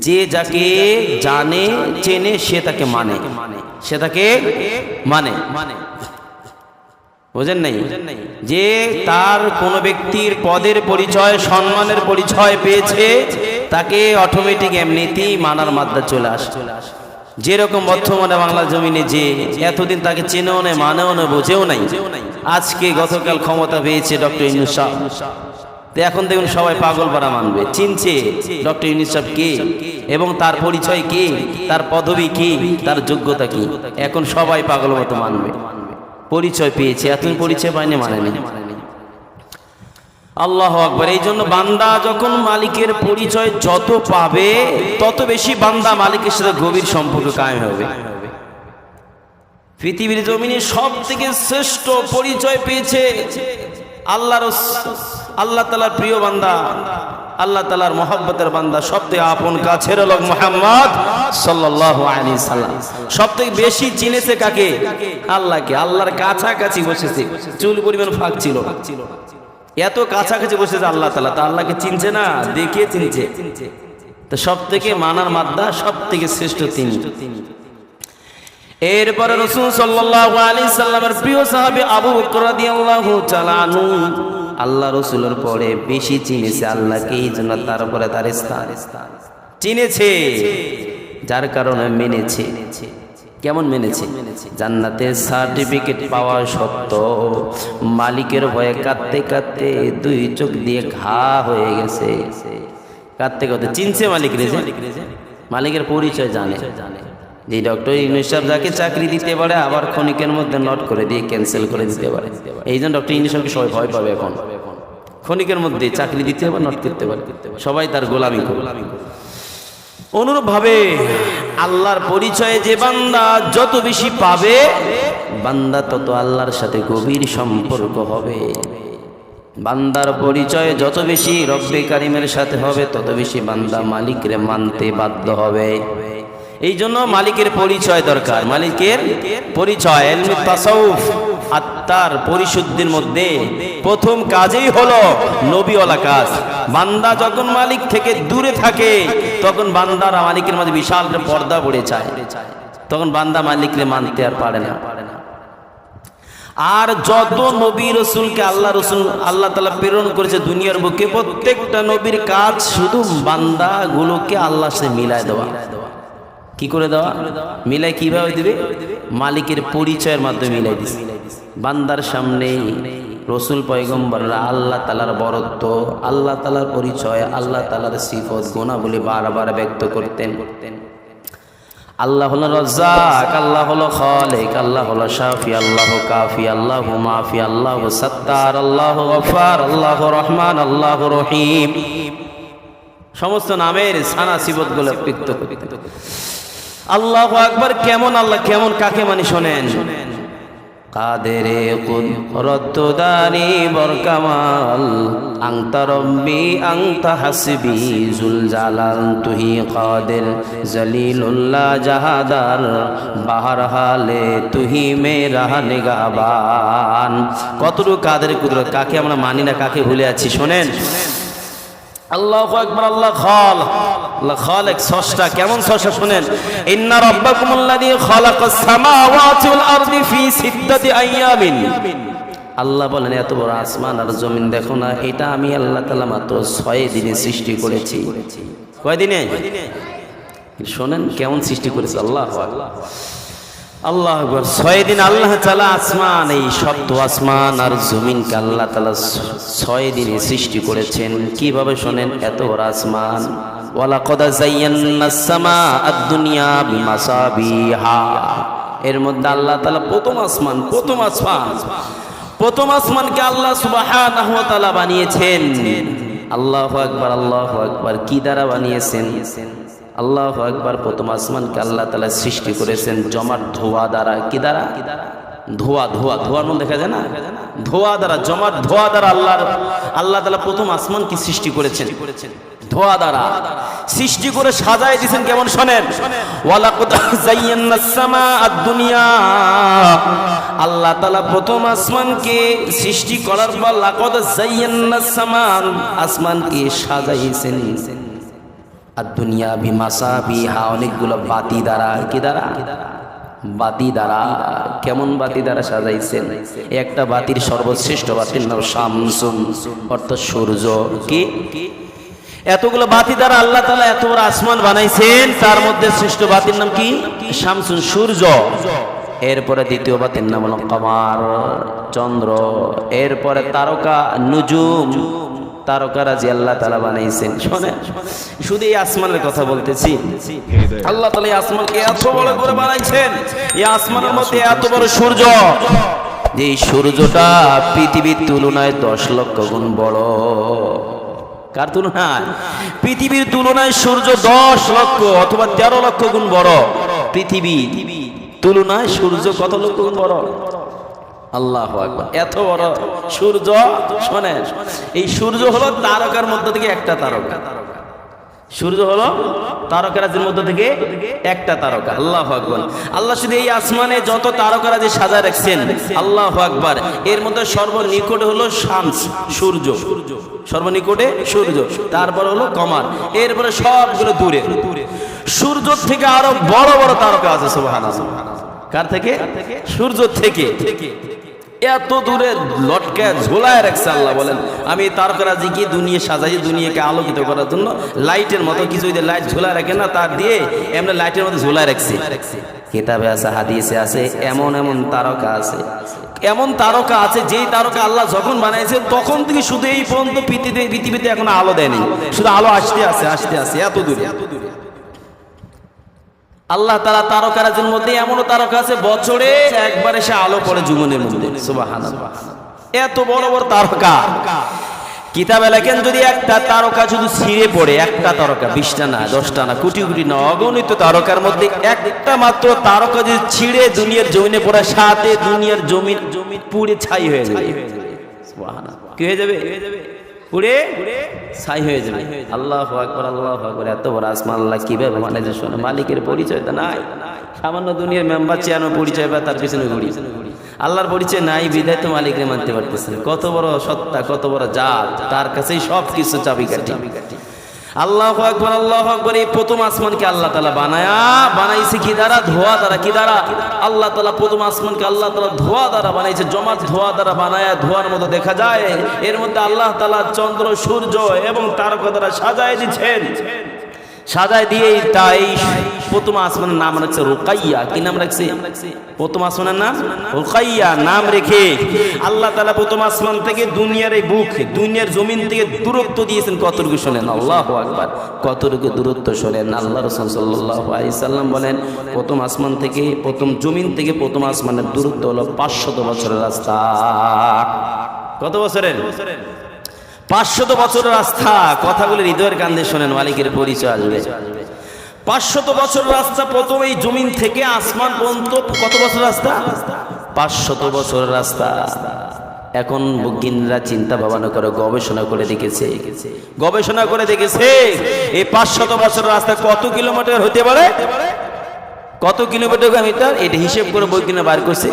যে যাকে জানে, চেনে, সে তাকে মানে। সে তাকে মানে। মানে বোঝেন নাই? যে তার কোন ব্যক্তির পদের পরিচয়, সম্মানের পরিচয় পেয়েছে, তাকে অটোমেটিক এমনিতেই মানার মাদ্দা চলে আসে। যেরকম বর্তমানে বাংলা জমিনে যে এতদিন তাকে চেনেও নেই, মানেও না বোঝেও নাই। আজকে গতকাল ক্ষমতা পেয়েছে ডক্টর ইনুসা তো এখন দেখুন সবাই পাগল পাড়া মানবে। চিনছে? ডক্টর ইউনিসেফ কে? এবং তার পরিচয় কে? তার পদবি কি? তার যোগ্যতা কি? এখন সবাই পাগল মতো মানবে। পরিচয় পেয়েছে। এত পরিচয় পায়নি মানেনি আল্লাহ আকবর। এই জন্য বান্দা যখন মালিকের পরিচয় যত পাবে, তত বেশি বান্দা মালিকের সাথে গভীর সম্পর্ক কায়েম হবে। পৃথিবীর জমিনে সব থেকে শ্রেষ্ঠ পরিচয় পেয়েছে আল্লাহর আল্লাহ তালার প্রিয় বান্দা, আল্লাহ তালার মহব্বতের বান্দা সব থেকে আপন কাছের লোক মোহাম্মদ সাল্লাহ আলী সাল্লাম। সব থেকে বেশি চিনেছে কাকে? আল্লাহকে। আল্লাহর কাছাকাছি বসেছে। চুল পরিমাণ ফাঁক ছিল এত কাছাকাছি বসেছে আল্লাহ তালা। তা আল্লাহকে চিনছে না? দেখে চিনছে। তো সব থেকে মানার মাদ্দা সব থেকে শ্রেষ্ঠ তিনি। এরপরে রসুল সাল্লাল্লাহু আলাইহি সাল্লামের প্রিয় সাহাবী আবু বকর রাদিয়াল্লাহু তাআলা আনহু আল্লাহ রসুলের পরে বেশি চিনেছে আল্লাহকে, এই জন্য তার উপরে তার স্থান। চিনেছে, যার কারণে মেনেছে। কেমন মেনেছে? জান্নাতের সার্টিফিকেট পাওয়া সত্ত্বেও মালিকের ভয়ে কাঁদতে কাঁদতে দুই চোখ দিয়ে ঘা হয়ে গেছে। কাঁদতে কাঁদতে চিনছে মালিক রেজে মালিকের পরিচয় জানে। যে ডক্টর ইউনুস সাহেব যাকে চাকরি দিতে পারে, আবার ক্ষণিকের মধ্যে নট করে দিয়ে ক্যান্সেল করে দিতে পারে। এই জন্য ডক্টর ইউনুস সাহেবকে সবাই ভয় পাবে এখন। ক্ষণিকের মধ্যে চাকরি দিতে পারে নট করতে পারে। সবাই তার গোলামি করবে অনুরূপভাবে আল্লাহর পরিচয়ে যে বান্দা যত বেশি পাবে, বান্দা তত আল্লাহর সাথে গভীর সম্পর্ক হবে। বান্দার পরিচয় যত বেশি রব্বে কারিমের সাথে হবে, তত বেশি বান্দা মালিকরে মানতে বাধ্য হবে। এই জন্য মালিকের পরিচয় দরকার। মালিকের পরিচয় আত্মার পরিশুদ্ধির মধ্যে প্রথম কাজেই হলো নবীওয়ালা কাজ। বান্দা যখন মালিক থেকে দূরে থাকে, তখন বান্দারা মালিকের মাঝে বিশাল পর্দা পড়ে যায়। তখন বান্দা মালিকরে মানতে আর পারে না। আর যত নবী রসুলকে আল্লাহ রসুল, আল্লাহ তালা প্রেরণ করেছে দুনিয়ার বুকে, প্রত্যেকটা নবীর কাজ শুধু বান্দাগুলোকে আল্লাহ সে মিলায় দেওয়া। কি করে দেওয়া? মিলাই কীভাবে দিবে? মালিকের পরিচয়ের মাধ্যমে মিলাই দিছে। বান্দার সামনে রসুল পয়গম্বররা আল্লাহ তালার বরত্ব, আল্লাহ তালার পরিচয়, আল্লাহ তালার সিফত গোনা বলে বারবার ব্যক্ত করতেন। আল্লাহ হলো রজ্জাক, আল্লাহ হলো খালেক, আল্লাহ হলো শাফি, আল্লাহ কাফি, আল্লাহ মাফি, আল্লাহ সত্তার, আল্লাহ গফার আল্লাহ রহমান, আল্লাহ রহিম। সমস্ত নামের সানা সিবতগুলো পিক্ত আল্লাহ আকবার কেমন আল্লাহ কেমন কাকে মানি শোনেন? কাদেরে বরকামাল, আংতা জুল তুহি জাহাদার কতটুকু কাদের কুদরত, কাকে আমরা মানি না, কাকে ভুলে আছি, শোনেন? আল্লাহু আকবার আল্লাহ খাল। আল্লাহ খালেক সষ্টা কেমন সষ্টা শুনেন? ইন্না রাব্বাকুমুল্লাযী খালাকাস সামাওয়াতি ওয়াল আরদি ফি সিত্তাতি আইয়ামিন। আল্লাহ বলেন এত বড় আসমান আর জমিন দেখো না এটা আমি আল্লাহ তাআলা মাত্র ছয় দিনে সৃষ্টি করেছি। কয় দিনে শোনেন কেমন সৃষ্টি করেছে আল্লাহ আকবার। আল্লাহ ছয় দিন আল্লাহ তালা আসমান, এই সপ্ত আসমান আর জমিনকে আল্লাহ তালা ছয় দিনে সৃষ্টি করেছেন। কীভাবে শোনেন? এত বড় আসমান। ওয়ালাকাদ যায়্যান্না সামা আদ-দুনিয়া বিমাসাবিহা। এর মধ্যে আল্লাহ তালা প্রথম আসমান প্রথম আসমান। প্রথম আসমানকে আল্লাহ সুবহানাহু ওয়া তাআলা বানিয়েছেন। আল্লাহু আকবার আল্লাহু আকবার। কি দ্বারা বানিয়েছেন? আল্লাহ একবার প্রথম আসমানকে আল্লাহ তালা সৃষ্টি করেছেন জমাট ধোয়া দ্বারা। কি দ্বারা? ধোয়া ধোয়া, ধোয়ার মধ্যে দেখা যায় না? ধোয়া দ্বারা জমাট ধোয়া দ্বারা আল্লাহর, আল্লাহ তালা প্রথম আসমান কি সৃষ্টি করেছেন। ধোয়া দ্বারা। সৃষ্টি করে সাজায় দিয়েছেন, কেমন শোনেন? আল্লাহ তাআলা প্রথম আসমানকে সৃষ্টি করার পর লাকাদ সামা আসমানকে সাজাইছেন। আর দুনিয়া বিমাসা বিহা অনেকগুলো বাতি দ্বারা, কি দ্বারা? বাতি দ্বারা, কেমন বাতি দ্বারা সাজাইছেন? একটা বাতির সর্বশ্রেষ্ঠ বাতির নাম শামসুন অর্থাৎ সূর্য, কি? এতগুলো বাতি দ্বারা আল্লাহ তালা এত বড় আসমান বানাইছেন, তার মধ্যে শ্রেষ্ঠ বাতির নাম কি? শামসুন, সূর্য। এরপরে দ্বিতীয় বাতির নাম হলো কমার, চন্দ্র। এরপরে তারকা, নুজুম। তারকারাজি আল্লাহ তালা বানাইছেন। শোনে শুধু এই আসমানের কথা বলতেছি। আল্লাহ তালা এই আসমানকে এত বড় করে বানাইছেন। এই আসমানের মধ্যে এত বড় সূর্য। যে সূর্যটা পৃথিবীর তুলনায় দশ লক্ষ গুণ বড়। কার তুলনায়? পৃথিবীর তুলনায় সূর্য দশ লক্ষ অথবা তেরো লক্ষ গুণ বড়। পৃথিবী তুলনায় সূর্য কত লক্ষ গুণ বড়? আল্লাহ আকবার। এত বড় সূর্য শোনেন এই সূর্য হলো তারকার মধ্য থেকে একটা তারকা। সূর্য হলো তারকারাজের মধ্য থেকে একটা তারকা। আল্লাহ আকবর। আল্লাহ শুধু এই আসমানে যত তারকারাজি সাজা রাখছেন, আল্লাহ আকবার। এর মধ্যে সর্বনিকট হলো শামস, সূর্য। সর্বনিকটে সূর্য, তারপর হলো কমার। এরপরে সবগুলো দূরে। সূর্য থেকে আরও বড় বড় তারকা আছে, সুবহানাল্লাহ। কার থেকে? সূর্য থেকে। এত দূরে লটকে ঝোলায় রাখছে আল্লাহ বলেন। আমি তারকারাজি কি দুনিয়া সাজাই, দুনিয়াকে আলোকিত করার জন্য লাইটের মতো কিছু যে লাইট ঝোলায় রাখে না, তার দিয়ে এমনি লাইটের মতো ঝোলায় রাখছে। কিতাবে আছে, হাদিসে আছে, এমন এমন তারকা আছে। এমন তারকা আছে, যেই তারকা আল্লাহ যখন বানাইছে তখন থেকে শুধু এই পর্যন্ত পৃথিবীতে পৃথিবীতে এখন আলো দেয়নি। শুধু আলো আসতে আছে আসতে আছে এত দূরে এত দূরে। আল্লাহ তারা তারকারাজের মধ্যে এমনও তারকা আছে বছরে একবার এসে আলো পড়ে জীবনের মধ্যে। এত বড় বড় তারকা। কিতাবে লেখেন যদি একটা তারকা শুধু ছিঁড়ে পড়ে একটা তারকা বিশটা না দশটা না কোটি কোটি না অগণিত তারকার মধ্যে একটা মাত্র তারকা যদি ছিঁড়ে দুনিয়ার জমিনে পড়ে সাথে দুনিয়ার জমিন জমি পুড়ে ছাই হয়ে যাবে। কি হয়ে যাবে? পুড়ে ছাই হয়ে যাবে। আল্লাহ আকবর আল্লাহ আকবর। এত বড় আসমান আল্লাহ কীভাবে যে শোনে? মালিকের পরিচয় তো নাই। সামান্য দুনিয়ার মেম্বার চেয়ানো পরিচয় বা তার পিছনে ঘুরি আল্লাহর পরিচয় নাই, বিদায় তো মালিকরে মানতে পারতেছে কত বড় সত্তা, কত বড় জাত, তার কাছেই সব কিছু চাবি কাটি আল্লাহ আকবর আল্লাহ আকবর, এই প্রথম আসমানকে আল্লাহ তালা বানায়া, বানাইছে কি দ্বারা? ধোয়া দ্বারা কি দ্বারা? আল্লাহ তালা প্রথম আসমানকে আল্লাহ তালা ধোয়া দ্বারা বানাইছে জমা ধোয়া দ্বারা বানায়া ধোয়ার মতো দেখা যায়, এর মধ্যে আল্লাহ তালা চন্দ্র, সূর্য এবং তারকা দ্বারা সাজায় দিচ্ছেন। সাজায় দিয়ে তাই প্রথম আসমানের নাম রাখছে রোকাইয়া। কি নাম রাখছে? প্রথম আসমানের নাম? রোকাইয়া নাম রেখে আল্লাহ তালা প্রথম আসমান থেকে দুনিয়ার এই বুক, দুনিয়ার জমিন থেকে দূরত্ব দিয়েছেন। কতটুকু শোনেন? আল্লাহ আকবার। কতটুকু দূরত্ব শোনেন? আল্লাহ রসুল সাল্লাহ সাল্লাম বলেন, প্রথম আসমান থেকে, প্রথম জমিন থেকে প্রথম আসমানের দূরত্ব হলো পাঁচশত বছরের রাস্তা। কত বছরের? পাঁচশত বছরের রাস্তা কথাগুলি হৃদয়ের কান্দে শোনেন, মালিকের পরিচয় আসবে। পাঁচশত বছর রাস্তা প্রথম এই জমিন থেকে আসমান পর্যন্ত, কত বছর রাস্তা পাঁচশত বছরের রাস্তা এখন বৈজ্ঞানিকরা চিন্তা ভাবনা করে, গবেষণা করে দেখেছে। গবেষণা করে দেখেছে, এই পাঁচশত বছর রাস্তা কত কিলোমিটার হতে পারে? কত কিলোমিটার মিটার এটা হিসেব করে বৈজ্ঞানিক বার করছে,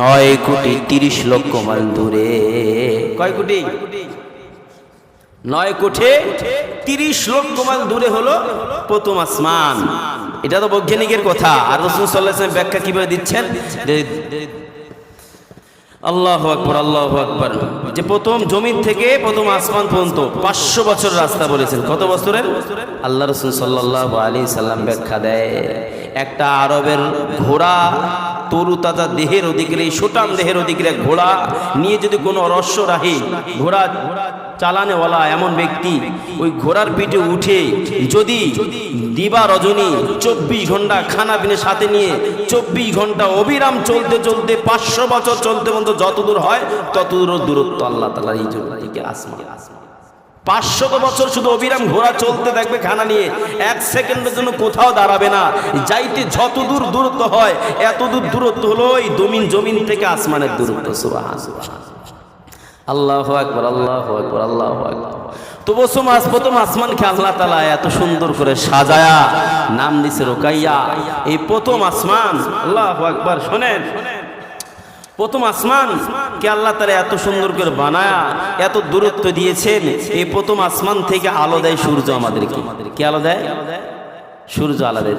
নয় কোটি তিরিশ লক্ষ মাইল দূরে। কয় কোটি? নয় কোঠে তিরিশ লক্ষ মাইল দূরে হলো প্রথম আসমান। এটা তো বৈজ্ঞানিকের কথা। আর রসুল সাল্লাহ ব্যাখ্যা কীভাবে দিচ্ছেন? আল্লাহ আকবর আল্লাহ আকবর। যে প্রথম জমিন থেকে প্রথম আসমান পর্যন্ত পাঁচশো বছর রাস্তা বলেছেন। কত বছরের? আল্লাহ রসুল সাল্লাহ আলী সাল্লাম ব্যাখ্যা দেয়, একটা আরবের ঘোড়া তরু তাজা দেহের অধিকারী সুটাম দেহের অধিকারী ঘোড়া নিয়ে যদি কোনো রস্য রাহি ঘোড়া চালানেওয়ালা এমন ব্যক্তি, ওই ঘোড়ার পিঠে উঠে যদি দিবা রজনী চব্বিশ ঘণ্টা খানা পিনে সাথে নিয়ে, চব্বিশ ঘণ্টা অবিরাম চলতে চলতে পাঁচশো বছর চলতে পর্যন্ত যত দূর হয় তত দূর দূরত্ব আল্লাহ তালা এই জন্য আসমান। পাঁচশত বছর শুধু অবিরাম ঘোড়া চলতে থাকবে খানা নিয়ে এক সেকেন্ডের জন্য কোথাও দাঁড়াবে না। যাইতে যত দূর দূরত্ব হয় এত দূর দূরত্ব হলো এই জমিন জমিন থেকে আসমানের দূরত্ব সুবহান আল্লাহ আকবর আল্লাহ আকবর আল্লাহ আকবর। তো প্রথম প্রথম আসমানকে আল্লাহ তালা এত সুন্দর করে সাজায়া, নাম দিছে রোকাইয়া। এই প্রথম আসমান, আল্লাহ আকবর, শোনেন। প্রথম আসমান কে আল্লাহ তালা এত সুন্দর করে বানায়া, এত দূরত্ব দিয়েছেন, এই প্রথম আসমান থেকে আলো দেয় সূর্য আমাদেরকে। কি আলো দেয়? সূর্য আলো দেয়।